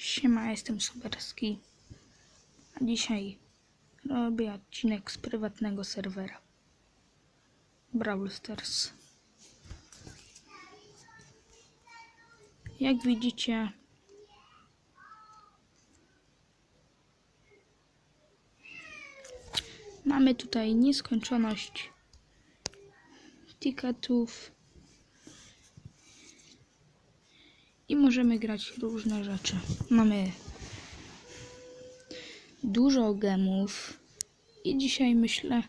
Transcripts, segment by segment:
Siema, jestem Suberski. A dzisiaj robię odcinek z prywatnego serwera. Brawl Stars. Jak widzicie, mamy tutaj nieskończoność ticketów i możemy grać różne rzeczy. Mamy dużo gemów i dzisiaj myślę,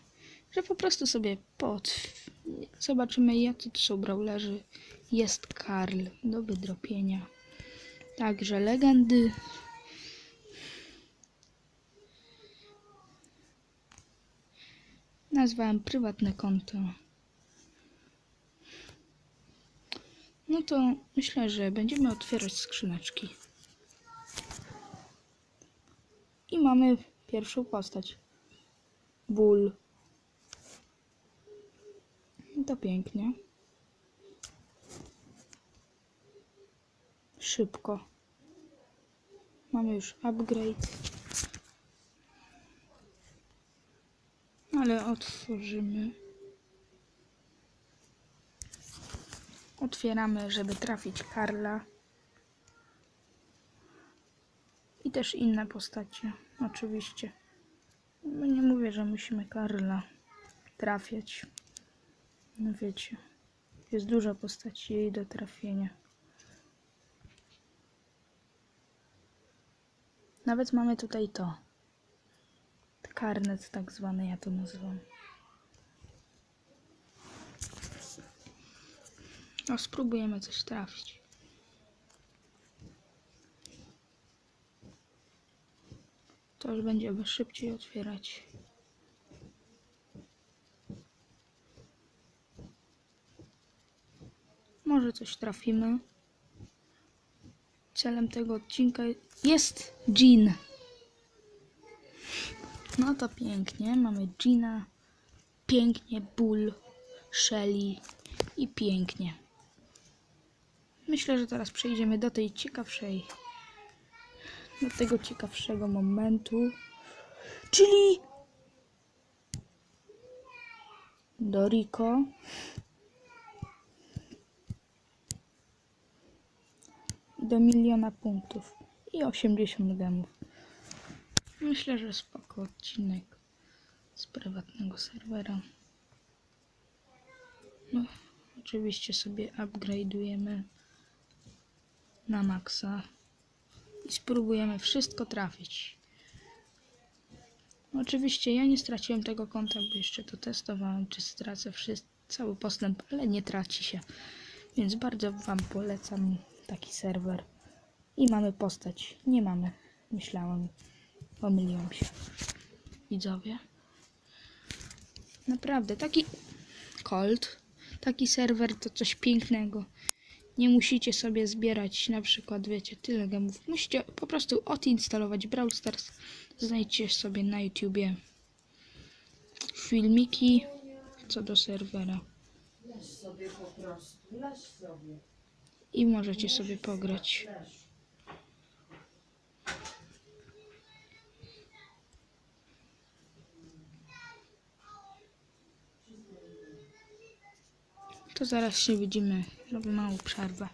że po prostu sobie pod... zobaczymy jacy to są brawlerzy. Jest Karl do wydropienia. Także legendy. Nazwałem prywatne konto. No to myślę, że będziemy otwierać skrzyneczki. I mamy pierwszą postać. Ból. No To pięknie. Szybko. Mamy już upgrade. Ale otworzymy. Otwieramy, żeby trafić Karla. I też inne postacie, oczywiście. No nie mówię, że musimy Karla trafiać. No wiecie, jest dużo postaci jej do trafienia. Nawet mamy tutaj to. Karnet tak zwany, ja to nazywam. No, spróbujemy coś trafić. To już będziemy szybciej otwierać. Może coś trafimy. Celem tego odcinka jest Jean. No to pięknie. Mamy Gina. Pięknie. Bull. Shelly. I pięknie. Myślę, że teraz przejdziemy do tej ciekawszej, do tego ciekawszego momentu, czyli do Rico. Do miliona punktów i 80 gemów. Myślę, że spoko odcinek z prywatnego serwera. No, oczywiście sobie upgrade'ujemy na maksa i spróbujemy wszystko trafić. Oczywiście ja nie straciłem tego konta, bo jeszcze to testowałem, czy stracę wszystko, cały postęp, ale nie traci się. Więc bardzo Wam polecam taki serwer. I mamy postać. Nie mamy. Myślałem. Pomyliłem się. Widzowie. Naprawdę, taki Colt, taki serwer to coś pięknego. Nie musicie sobie zbierać na przykład, wiecie, tyle gemów. Musicie po prostu odinstalować Brawl Stars. Znajdźcie sobie na YouTubie filmiki co do serwera. I możecie sobie pograć. To zaraz się widzimy. Robię małą przerwę.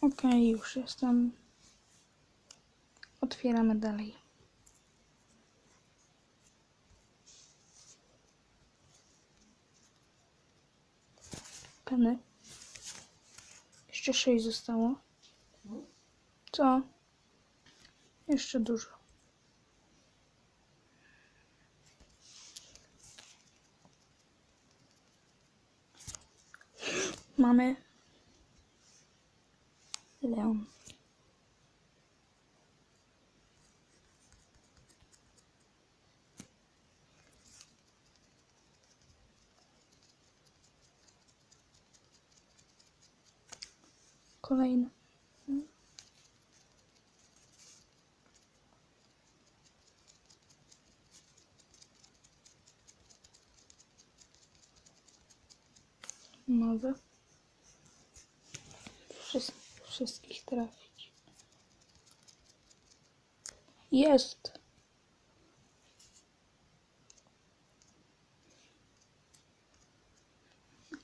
Okej, już jestem. Otwieramy dalej. Peny. Jeszcze sześć zostało. Co? Jeszcze dużo. Mamy Leon. Kolejny. Nowe wszystkich trafić. Jest.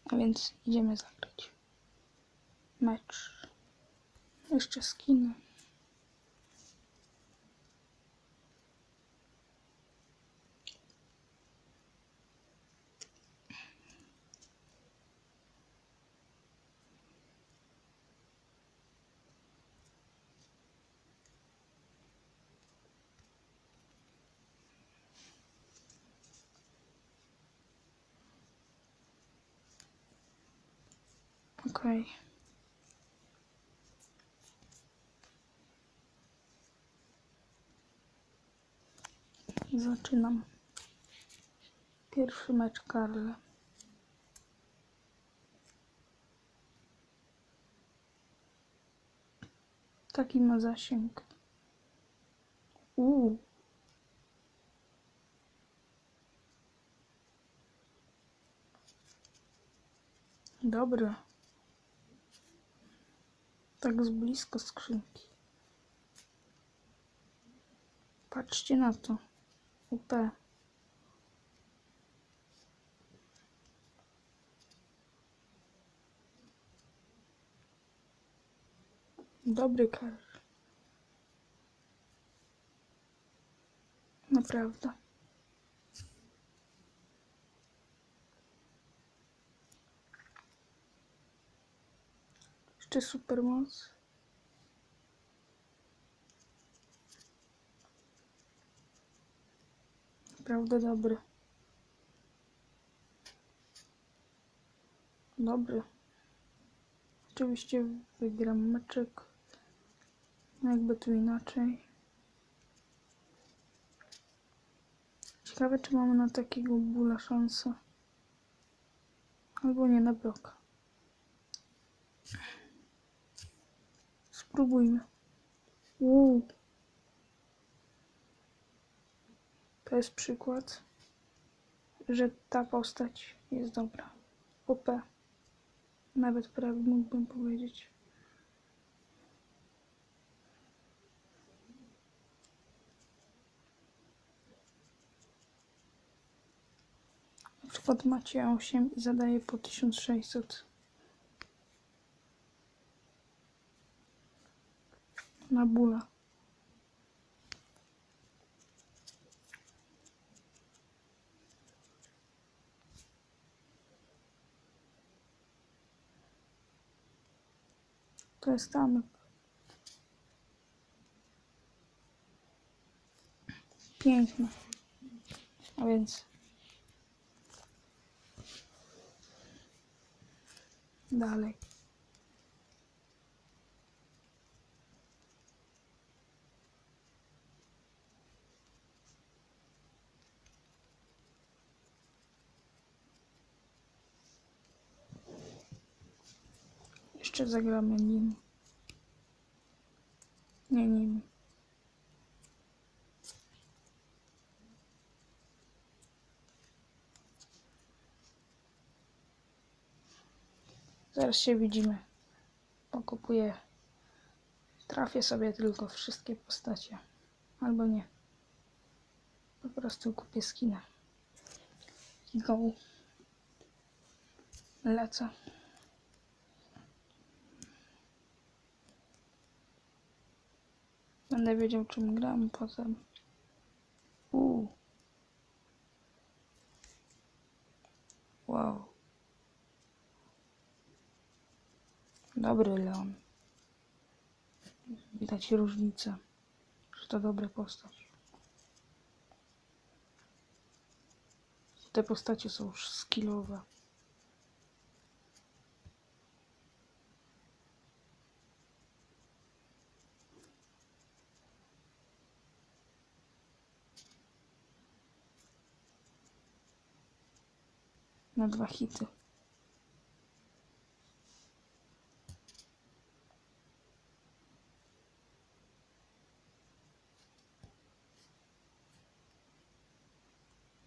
A więc idziemy zagrać mecz. Jeszcze skiny. Okej. Zaczynam. Pierwszy mecz Karle. Taki ma zasięg. Uuu. Dobry. Tak z blisko skrzynki. Patrzcie na to. UP. Dobry kar. Naprawdę. Jeszcze super moc. Naprawdę dobry. Dobry. Oczywiście wygram meczek. Jakby tu inaczej. Ciekawe, czy mamy na takiego bóla szansę. Albo nie na bloka. Spróbujmy. Uuu. To jest przykład, że ta postać jest dobra. OP. Nawet prawie mógłbym powiedzieć. Na przykład macie 8 i zadaje po 1600. Na bóla. To jest tam. Piękne. A więc. Dalej. Jeszcze zagramy nim. Nie nim. Zaraz się widzimy. Pokupuję. Trafię sobie tylko wszystkie postacie. Albo nie. Po prostu kupię skinę. I go. Lecę. Będę wiedział, czym gram potem. Uuu. Wow. Dobry Leon. Widać różnicę, że to dobra postać. Te postacie są już skillowe. Na dwa hity.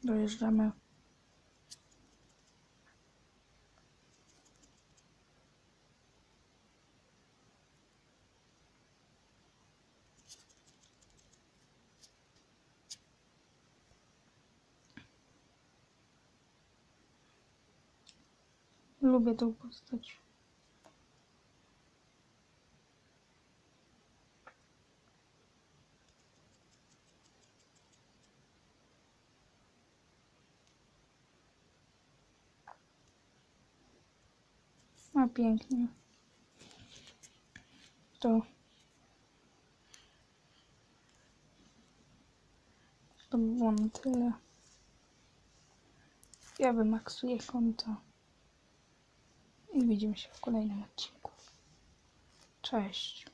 Dojeżdżamy. Lubię tą postać. A pięknie. To. To by było na tyle. Ja wymaksuję konto. I widzimy się w kolejnym odcinku. Cześć.